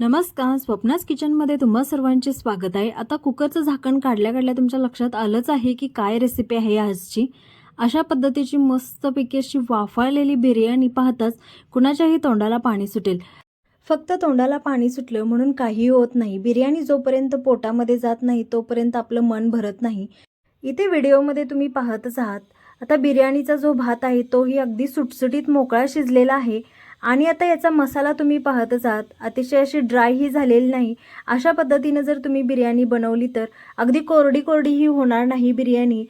नमस्कार स्वप्नास किचनमध्ये तुम्हा सर्वांचे स्वागत आहे. आता कुकरचं झाकण काढल्या काढल्या तुमच्या लक्षात आलंच आहे की काय रेसिपी आहे आजची. अशा पद्धतीची मस्तपैकी अशी वाफाळलेली बिर्याणी पाहताच कुणाच्याही तोंडाला पाणी सुटेल. फक्त तोंडाला पाणी सुटलं म्हणून काही होत नाही. बिर्याणी जोपर्यंत पोटामध्ये जात नाही तोपर्यंत आपलं मन भरत नाही. इथे व्हिडिओमध्ये तुम्ही पाहतच आहात. आता बिर्याणीचा जो भात आहे तोही अगदी सुटसुटीत मोकळा शिजलेला आहे. आणि आता याचा मसाला तुम्ही पाहतच आहात. अतिशय अशी ड्राय ही झालेली नाही. अशा पद्धतीनं जर तुम्ही बिर्याणी बनवली तर अगदी कोरडी कोरडी ही होणार नाही बिर्याणी.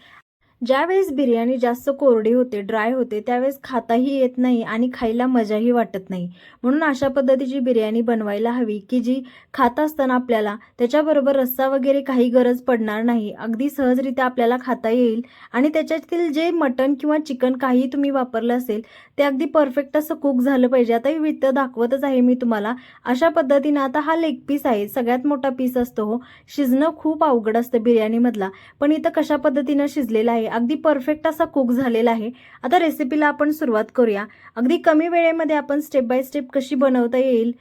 ज्यावेळेस बिर्याणी जास्त कोरडी होते ड्राय होते त्यावेळेस खाताही येत नाही आणि खायला मजाही वाटत नाही. म्हणून अशा पद्धतीची बिर्याणी बनवायला हवी की जी खात असताना आपल्याला त्याच्याबरोबर रस्सा वगैरे काही गरज पडणार नाही. अगदी सहजरित्या आपल्याला खाता येईल आणि त्याच्यातील जे मटण किंवा चिकन काही तुम्ही वापरलं असेल ते अगदी परफेक्ट असं कुक झालं पाहिजे. आता हे दाखवतच आहे मी तुम्हाला. अशा पद्धतीनं आता हा लेग पीस आहे. सगळ्यात मोठा पीस असतो हो. शिजणं खूप अवघड असतं बिर्याणीमधला. पण इथं कशा पद्धतीनं शिजलेला आहे? अगदी परफेक्ट असा कुक झालेला आहे. आता रेसिपीला आपण सुरुवात करूया. अगदी कमी वेळेमध्ये आपण स्टेप बाय स्टेप कशी बनवता येईल?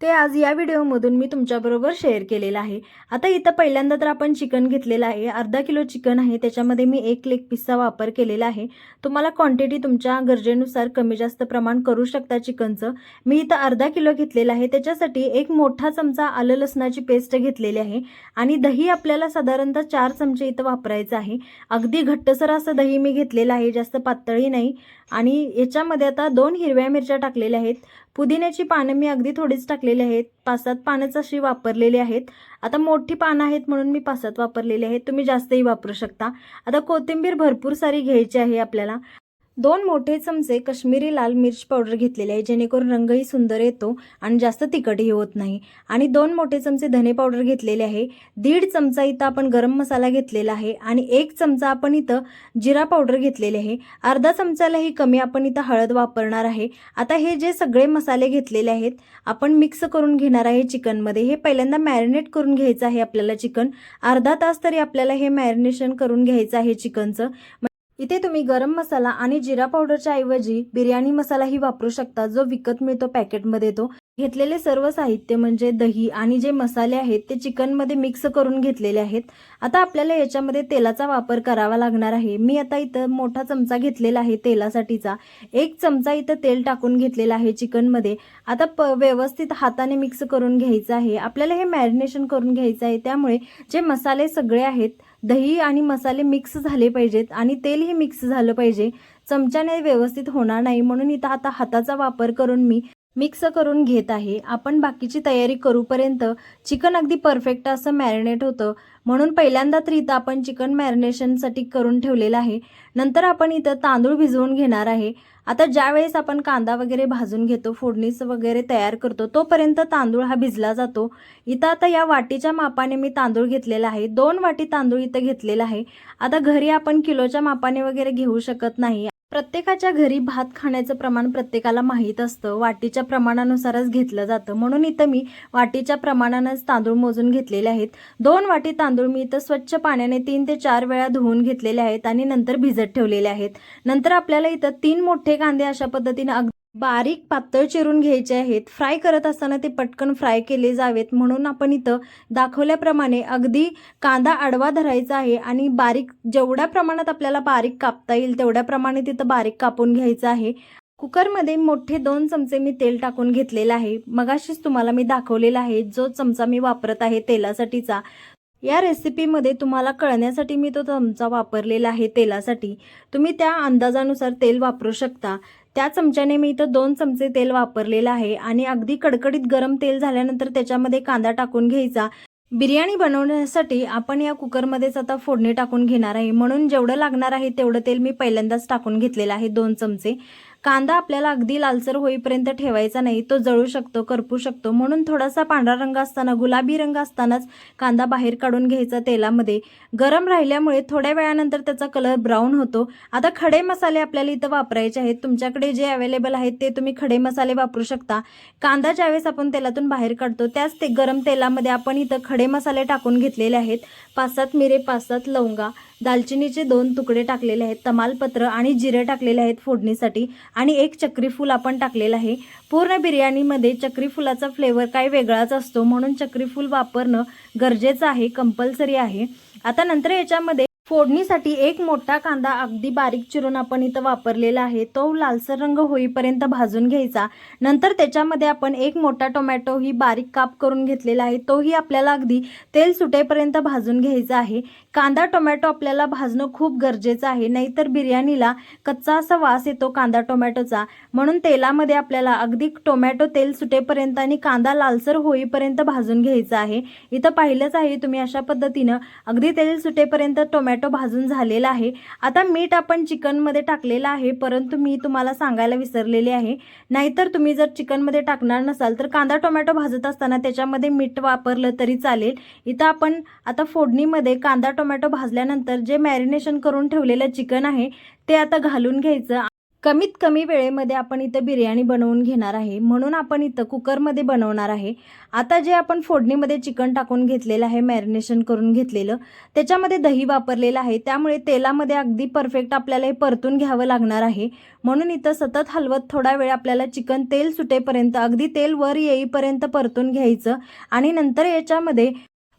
ते आज या व्हिडिओमधून मी तुमच्याबरोबर शेअर केलेलं आहे. आता इथं पहिल्यांदा तर आपण चिकन घेतलेलं आहे. अर्धा किलो चिकन आहे. त्याच्यामध्ये मी एक लेग पीसचा वापर केलेला आहे. तुम्हाला क्वांटिटी तुमच्या गरजेनुसार कमी जास्त प्रमाण करू शकता चिकनचं. मी इथं अर्धा किलो घेतलेलं आहे. त्याच्यासाठी एक मोठा चमचा आलं लसणाची पेस्ट घेतलेली आहे. आणि दही आपल्याला साधारणतः चार चमचे इथं वापरायचं आहे. अगदी घट्टसर असं दही मी घेतलेलं आहे. जास्त पातळी नाही. आणि याच्यामध्ये आता दोन हिरव्या मिरच्या टाकलेल्या आहेत. पुदिन्याची पानं मी अगदी थोडीच टाकलेली आहेत. पाच सात पानंच अशी वापरलेली आहेत. आता मोठी पानं आहेत म्हणून मी पाच सात वापरलेली आहेत. तुम्ही जास्तही वापरू शकता. आता कोथिंबीर भरपूर सारी घ्यायची आहे आपल्याला. दोन मोठे चमचे कश्मीरी लाल मिर्च पावडर घेतलेले आहे जेणेकरून रंगही सुंदर येतो आणि जास्त तिखटही होत नाही. आणि दोन मोठे चमचे धने पावडर घेतलेले आहे दीड चमचा इथं आपण गरम मसाला घेतलेला आहे आणि एक चमचा आपण इथं जिरा पावडर घेतलेले आहे. अर्धा चमचालाही कमी आपण इथं हळद वापरणार आहे. आता हे जे सगळे मसाले घेतलेले आहेत आपण मिक्स करून घेणार आहे चिकनमध्ये. हे पहिल्यांदा मॅरिनेट करून घ्यायचं आहे आपल्याला चिकन. अर्धा तास तरी आपल्याला हे मॅरिनेशन करून घ्यायचं आहे चिकनचं. इथे तुम्ही गरम मसाला आणि जिरा पावडरच्या ऐवजी बिर्याणी मसालाही वापरू शकता जो विकत मिळतो पॅकेटमध्ये तो. घेतलेले सर्व साहित्य म्हणजे दही आणि जे मसाले आहेत ते चिकनमध्ये मिक्स करून घेतलेले आहेत. आता आपल्याला याच्यामध्ये तेलाचा वापर करावा लागणार आहे. मी आता इथं मोठा चमचा घेतलेला आहे तेलासाठीचा. एक चमचा इथं तेल टाकून घेतलेला आहे चिकनमध्ये. आता प व्यवस्थित हाताने मिक्स करून घ्यायचं आहे. आपल्याला हे मॅरिनेशन करून घ्यायचं आहे. त्यामुळे जे मसाले सगळे आहेत दही आणि मसाले मिक्स झाले पाहिजेत आणि तेलही मिक्स झालं पाहिजे. चमच्याने व्यवस्थित होणार नाही म्हणून इथं आता हाताचा वापर करून मी मिक्स करून घेत आहे. आपण बाकीची तयारी करूपर्यंत चिकन अगदी परफेक्ट असं मॅरिनेट होतं. म्हणून पहिल्यांदा तर इथं आपण चिकन मॅरिनेशनसाठी करून ठेवलेलं आहे. नंतर आपण इथं तांदूळ भिजवून घेणार आहे. आता ज्यावेळेस आपण कांदा वगैरे भाजून घेतो फोडणीस वगैरे तयार करतो तोपर्यंत तांदूळ हा भिजला जातो. इथं आता या वाटीच्या मापाने मी तांदूळ घेतलेला आहे. दोन वाटी तांदूळ इथं घेतलेला आहे. आता घरी आपण किलोच्या मापाने वगैरे घेऊ शकत नाही. प्रत्येकाच्या घरी भात खाण्याचं प्रमाण प्रत्येकाला माहीत असतं. वाटीच्या प्रमाणानुसारच घेतलं जातं. म्हणून इथं मी वाटीच्या प्रमाणानंच तांदूळ मोजून घेतलेले आहेत. दोन वाटी तांदूळ मी इथं स्वच्छ पाण्याने तीन ते चार वेळा धुवून घेतलेले आहेत आणि नंतर भिजत ठेवलेले आहेत. नंतर आपल्याला इथं तीन मोठे कांदे अशा पद्धतीनं अगदी बारीक पातळ चिरून घ्यायचे आहेत. फ्राय करत असताना ते पटकन फ्राय केले जावेत. म्हणून आपण इथं दाखवल्याप्रमाणे अगदी कांदा आडवा धरायचा आहे आणि बारीक जेवढ्या प्रमाणात आपल्याला बारीक कापता येईल तेवढ्या प्रमाणे तिथं बारीक कापून घ्यायचं आहे. कुकरमध्ये मोठे दोन चमचे मी तेल टाकून घेतलेलं आहे. मगाशीच तुम्हाला मी दाखवलेला आहे. जो चमचा मी वापरत आहे तेलासाठीचा. या रेसिपीमध्ये तुम्हाला कळण्यासाठी मी तो चमचा वापरलेला आहे तेलासाठी. तुम्ही त्या अंदाजानुसार तेल वापरू शकता. त्या चमच्याने मी इथं दोन चमचे तेल वापरलेलं आहे आणि अगदी कडकडीत गरम तेल झाल्यानंतर त्याच्यामध्ये कांदा टाकून घ्यायचा. बिर्याणी बनवण्यासाठी आपण या कुकरमध्येच आता फोडणी टाकून घेणार आहे. म्हणून जेवढं लागणार आहे तेवढं तेल मी पहिल्यांदाच टाकून घेतलेलं आहे दोन चमचे. कांदा आपल्याला अगदी लालसर होईपर्यंत ठेवायचा नाही तो जळू शकतो करपू शकतो. म्हणून थोडासा पांढरा रंग असताना गुलाबी रंग असतानाच कांदा बाहेर काढून घ्यायचा तेलामध्ये. गरम राहिल्यामुळे थोड्या वेळानंतर त्याचा कलर ब्राऊन होतो. आता खडे मसाले आपल्याला इथं वापरायचे आहेत. तुमच्याकडे जे अवेलेबल आहेत ते तुम्ही खडे मसाले वापरू शकता. कांदा ज्यावेळेस आपण तेलातून बाहेर काढतो त्याच ते गरम तेलामध्ये आपण इथं खडे मसाले टाकून घेतलेले आहेत. पाच सात मिरे पाच सात लवंगा. दालचिनीचे दोन तुकडे टाकलेले आहेत तमालपत्र आणि जिरे टाकलेले आहेत फोडणीसाठी आणि एक चक्रीफूल आपण टाकलेलं आहे. पूर्ण बिर्याणीमध्ये चक्री फुलाचा फ्लेवर काही वेगळाच असतो म्हणून चक्रीफूल वापरणं गरजेचं आहे कंपल्सरी आहे. आता नंतर याच्यामध्ये फोडणीसाठी एक मोठा कांदा अगदी बारीक चिरून आपण इथं वापरलेला आहे. तो लालसर रंग होईपर्यंत भाजून घ्यायचा. नंतर त्याच्यामध्ये आपण एक मोठा टोमॅटो ही बारीक काप करून घेतलेला आहे. तोही आपल्याला अगदी तेल सुटेपर्यंत भाजून घ्यायचा आहे. कांदा टोमॅटो आपल्याला भाजणं खूप गरजेचं आहे. नाहीतर बिर्याणीला कच्चा असा वास येतो कांदा टोमॅटोचा. म्हणून तेलामध्ये आपल्याला अगदी टोमॅटो तेल सुटेपर्यंत आणि कांदा लालसर होईपर्यंत भाजून घ्यायचा आहे. इथं पाहिलंच आहे तुम्ही अशा पद्धतीनं अगदी तेल सुटेपर्यंत टोमॅटो भाजून झालेला आहे. आता मीठ आपण चिकनमध्ये टाकलेलं आहे. परंतु मी तुम्हाला सांगायला विसरलेले आहे. नाहीतर तुम्ही जर चिकनमध्ये टाकणार नसाल तर कांदा टोमॅटो भाजत असताना त्याच्यामध्ये मीठ वापरलं तरी चालेल. इथं आपण आता फोडणीमध्ये कांदा टोमॅटो भाजल्यानंतर जे मॅरिनेशन करून ठेवलेलं चिकन आहे ते आता घालून घ्यायचं. कमीत कमी वेळेमध्ये आपण इथं बिर्याणी बनवून घेणार आहे. म्हणून आपण इथं कुकरमध्ये बनवणार आहे. आता जे आपण फोडणीमध्ये चिकन टाकून घेतलेलं आहे मॅरिनेशन करून घेतलेलं त्याच्यामध्ये दही वापरलेलं आहे. त्यामुळे तेलामध्ये अगदी परफेक्ट आपल्याला हे परतून घ्यावं लागणार आहे. म्हणून इथं सतत हलवत थोडा वेळ आपल्याला चिकन तेल सुटेपर्यंत अगदी तेल वर येईपर्यंत परतून घ्यायचं आणि नंतर याच्यामध्ये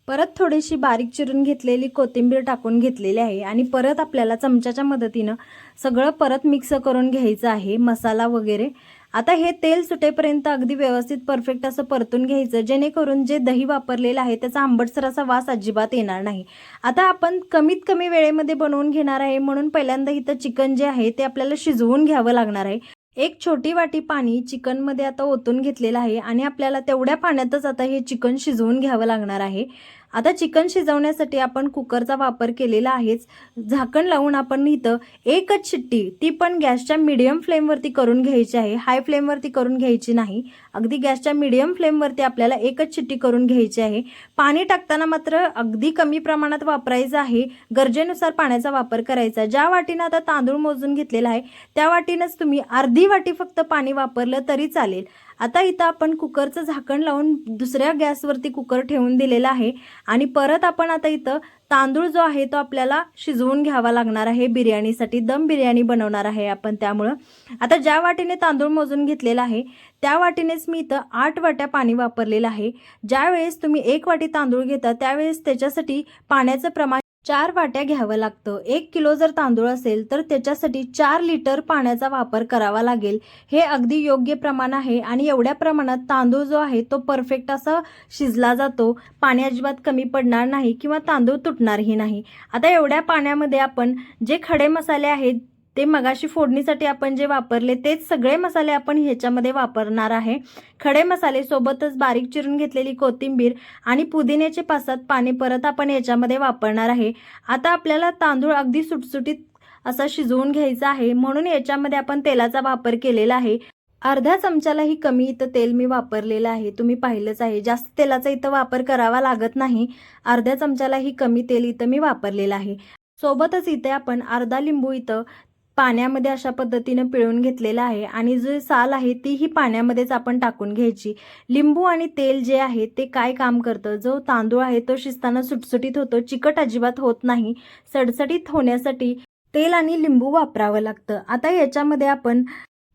परत थोडीशी बारीक चिरून घेतलेली कोथिंबीर टाकून घेतलेली आहे आणि परत आपल्याला चमच्याच्या मदतीनं सगळं परत मिक्स करून घ्यायचं आहे मसाला वगैरे. आता हे तेल सुटेपर्यंत अगदी व्यवस्थित परफेक्ट असं परतून घ्यायचं जेणेकरून जे दही वापरलेलं आहे त्याचा आंबटसर असा वास अजिबात येणार नाही. आता आपण कमीत कमी वेळेमध्ये बनवून घेणार आहे म्हणून पहिल्यांदा इथं चिकन जे आहे ते आपल्याला शिजवून घ्यावं लागणार आहे. एक छोटी वाटी पाणी चिकनमध्ये आता ओतून घेतलेलं आहे आणि आपल्याला तेवढ्या पाण्यातच आता हे चिकन शिजवून घ्यावं लागणार आहे. आता चिकन शिजवण्यासाठी आपण कुकरचा वापर केलेला आहेच. झाकण लावून आपण इथं एकच शिट्टी ती पण गॅसच्या मिडियम फ्लेमवरती करून घ्यायची आहे. हाय फ्लेमवरती करून घ्यायची नाही. अगदी गॅसच्या मिडियम फ्लेमवरती आपल्याला एकच शिट्टी करून घ्यायची आहे. पाणी टाकताना मात्र अगदी कमी प्रमाणात वापरायचं आहे. गरजेनुसार पाण्याचा वापर करायचा. ज्या वाटीनं आता तांदूळ मोजून घेतलेला आहे त्या वाटीनंच तुम्ही अर्धी वाटी फक्त पाणी वापरलं तरी चालेल. आता इथं आपण कुकरचं झाकण लावून दुसऱ्या गॅसवरती कुकर ठेवून दिलेला आहे. आणि परत आपण आता इथं तांदूळ जो आहे तो आपल्याला शिजवून घ्यावा लागणार आहे. बिर्याणीसाठी दम बिर्याणी बनवणार आहे आपण त्यामुळं. आता ज्या वाटीने तांदूळ मोजून घेतलेला आहे त्या वाटीनेच मी इथं आठ वाट्या पाणी वापरलेलं आहे. ज्यावेळेस तुम्ही एक वाटी तांदूळ घेता त्यावेळेस त्याच्यासाठी पाण्याचं प्रमाण चार वाट्या घ्यावं लागतं. एक किलो जर तांदूळ असेल तर त्याच्यासाठी चार लिटर पाण्याचा वापर करावा लागेल. हे अगदी योग्य प्रमाण आहे आणि एवढ्या प्रमाणात तांदूळ जो आहे तो परफेक्ट असा शिजला जातो. पाणी अजिबात कमी पडणार नाही किंवा तांदूळ तुटणारही नाही. आता एवढ्या पाण्यामध्ये आपण जे खडे मसाले आहेत ते मगाशी फोडणीसाठी आपण जे वापरले तेच सगळे मसाले आपण ह्याच्यामध्ये वापरणार आहे. खडे मसाले सोबतच बारीक चिरून घेतलेली कोथिंबीर आणि पुदिन्याचे पाच सात परत आपण याच्यामध्ये वापरणार आहे. आता आपल्याला तांदूळ अगदी सुटसुटीत असा शिजवून घ्यायचा आहे म्हणून याच्यामध्ये आपण तेलाचा वापर केलेला आहे. अर्ध्या चमच्यालाही कमी इथं तेल मी वापरलेलं आहे. तुम्ही पाहिलंच आहे जास्त तेलाचा इथं वापर करावा लागत नाही. अर्ध्या चमच्यालाही कमी तेल इथं मी वापरलेलं आहे. सोबतच इथे आपण अर्धा लिंबू इथं पाण्यामध्ये अशा पद्धतीनं पिळून घेतलेलं आहे आणि जे साल आहे तीही पाण्यामध्येच आपण टाकून घ्यायची. लिंबू आणि तेल जे आहे ते काय काम करतं? जो तांदूळ आहे तो शिजताना सुटसुटीत होतो चिकट अजिबात होत नाही. सडसडीत होण्यासाठी तेल आणि लिंबू वापरावं लागतं. आता याच्यामध्ये आपण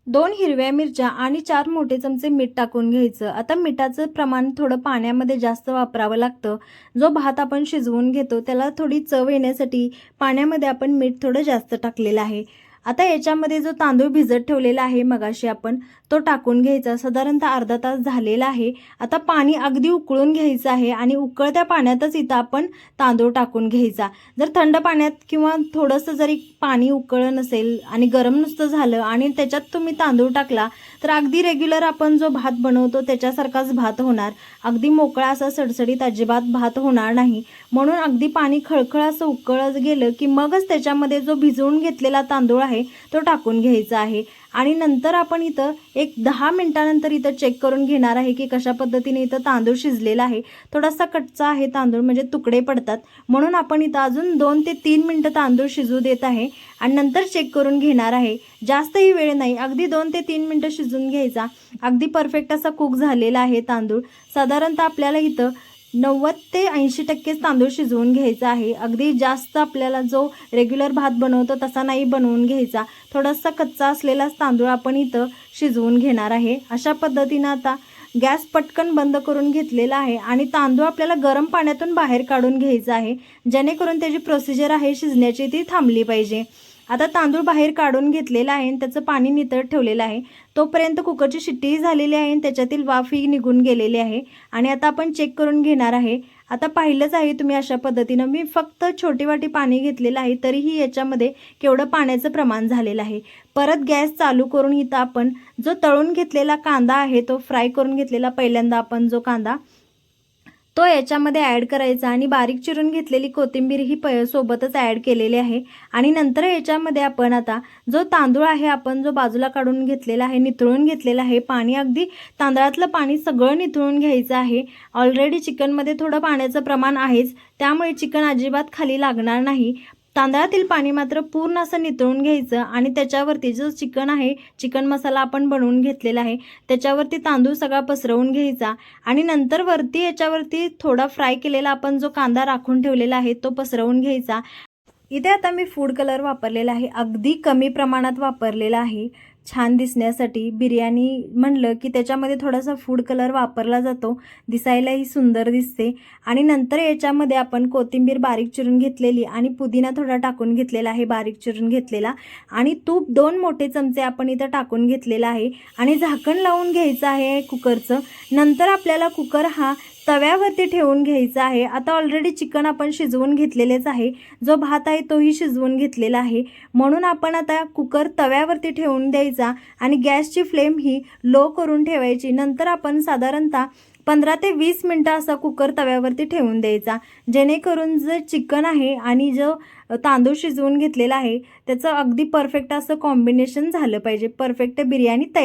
दोन हिरव्या मिरच्या आणि चार मोठे चमचे मीठ टाकून घ्यायचं. आता मिठाचं प्रमाण थोडं पाण्यामध्ये जास्त वापरावं लागतं. जो भात आपण शिजवून घेतो त्याला थोडी चव येण्यासाठी पाण्यामध्ये आपण मीठ थोडं जास्त टाकलेलं आहे. आता याच्यामध्ये जो तांदूळ भिजत ठेवलेला आहे मगाशी आपण तो टाकून घ्यायचा. साधारणतः अर्धा तास झालेला आहे. आता पाणी अगदी उकळून घ्यायचं आहे आणि उकळत्या पाण्यातच इथं आपण तांदूळ टाकून घ्यायचा. जर थंड पाण्यात किंवा थोडंसं जरी पाणी उकळलं नसेल आणि गरम नुसतं झालं आणि त्याच्यात तुम्ही तांदूळ टाकला तर अगदी रेग्युलर आपण जो भात बनवतो त्याच्यासारखाच भात होणार. अगदी मोकळा असा सडसडीत अजिबात भात होणार नाही. म्हणून अगदी पाणी खळखळ असं उकळत गेलं की मगच त्याच्यामध्ये जो भिजवून घेतलेला तांदूळ आहे आहे तो टाकून घ्यायचा आहे. आणि नंतर आपण इथं एक दहा मिनटानंतर इथं चेक करून घेणार आहे की कशा पद्धतीने इथं तांदूळ शिजलेला आहे. थोडासा कच्चा आहे तांदूळ म्हणजे तुकडे पडतात. म्हणून आपण इथं अजून दोन ते तीन मिनटं तांदूळ शिजू देत आहे आणि नंतर चेक करून घेणार आहे. जास्तही वेळ नाही अगदी दोन ते तीन मिनटं शिजून घ्यायचा. अगदी परफेक्ट असा कुक झालेला आहे तांदूळ. साधारणतः आपल्याला इथं नव्वद ते ऐंशी टक्केच तांदूळ शिजवून घ्यायचा आहे. अगदी जास्त आपल्याला जो रेग्युलर भात बनवतो तसा नाही बनवून घ्यायचा. थोडासा कच्चा असलेलाच तांदूळ आपण इथं शिजवून घेणार आहे. अशा पद्धतीनं आता गॅस पटकन बंद करून घेतलेला आहे आणि तांदूळ आपल्याला गरम पाण्यातून बाहेर काढून घ्यायचा आहे. जेणेकरून त्याची प्रोसिजर आहे शिजण्याची ती थांबली पाहिजे. आता तांदूळ बाहेर काढून घेतलेला आहे आणि त्याचं पाणी नितळत ठेवलेलं आहे. तोपर्यंत कुकरची शिट्टीही झालेली आहे आणि त्याच्यातील वाफही निघून गेलेली आहे. आणि आता आपण चेक करून घेणार आहे. आता पाहिलंच आहे तुम्ही अशा पद्धतीनं. मी फक्त छोटी वाटी पाणी घेतलेलं आहे तरीही याच्यामध्ये केवढं पाण्याचं प्रमाण झालेलं आहे. परत गॅस चालू करून इथं आपण जो तळून घेतलेला कांदा आहे तो फ्राय करून घेतलेला पहिल्यांदा आपण जो कांदा तो याच्यामध्ये ॲड करायचा आणि बारीक चिरून घेतलेली कोथिंबीर ही प सोबतच ॲड केलेली आहे. आणि नंतर याच्यामध्ये आपण आता जो तांदूळ आहे आपण जो बाजूला काढून घेतलेला आहे नितळून घेतलेला आहे पाणी अगदी तांदळातलं पाणी सगळं नितळून घ्यायचं आहे. ऑलरेडी चिकनमध्ये थोडं पाण्याचं प्रमाण आहेच. त्यामुळे चिकन अजिबात खाली लागणार नाही. तांदळातील पाणी मात्र पूर्ण असं नितळून घ्यायचं आणि त्याच्यावरती जो चिकन आहे चिकन मसाला आपण बनवून घेतलेला आहे त्याच्यावरती तांदूळ सगळा पसरवून घ्यायचा आणि नंतर वरती याच्यावरती थोडा फ्राय केलेला आपण जो कांदा राखून ठेवलेला आहे तो पसरवून घ्यायचा. इथे आता मी फूड कलर वापरलेला आहे अगदी कमी प्रमाणात वापरलेला आहे. छान दिसण्यासाठी बिर्याणी म्हणलं की त्याच्यामध्ये थोडासा फूड कलर वापरला जातो. दिसायलाही सुंदर दिसते. आणि नंतर याच्यामध्ये आपण कोथिंबीर बारीक चिरून घेतलेली आणि पुदिना थोडा टाकून घेतलेला आहे बारीक चिरून घेतलेला. आणि तूप दोन मोठे चमचे आपण इथं टाकून घेतलेला आहे. आणि झाकण लावून घ्यायचं आहे कुकरचं नंतर आपल्याला कुकर हा तव्यावरती ठेवून घ्यायचं आहे. आता ऑलरेडी चिकन आपण शिजवून घेतलेलेच आहे. जो भात आहे तोही शिजवून घेतलेला आहे. म्हणून आपण आता कुकर तव्यावरती ठेवून द्यायचा आणि गॅसची फ्लेम ही लो करून ठेवायची. नंतर आपण साधारणतः पंधरा ते वीस मिनटं असा कुकर तव्यावरती ठेवून द्यायचा. जेणेकरून जे चिकन आहे आणि जो तांदूळ शिजवून घेतलेला आहे त्याचं अगदी परफेक्ट असं कॉम्बिनेशन झालं पाहिजे. परफेक्ट बिर्याणी तयार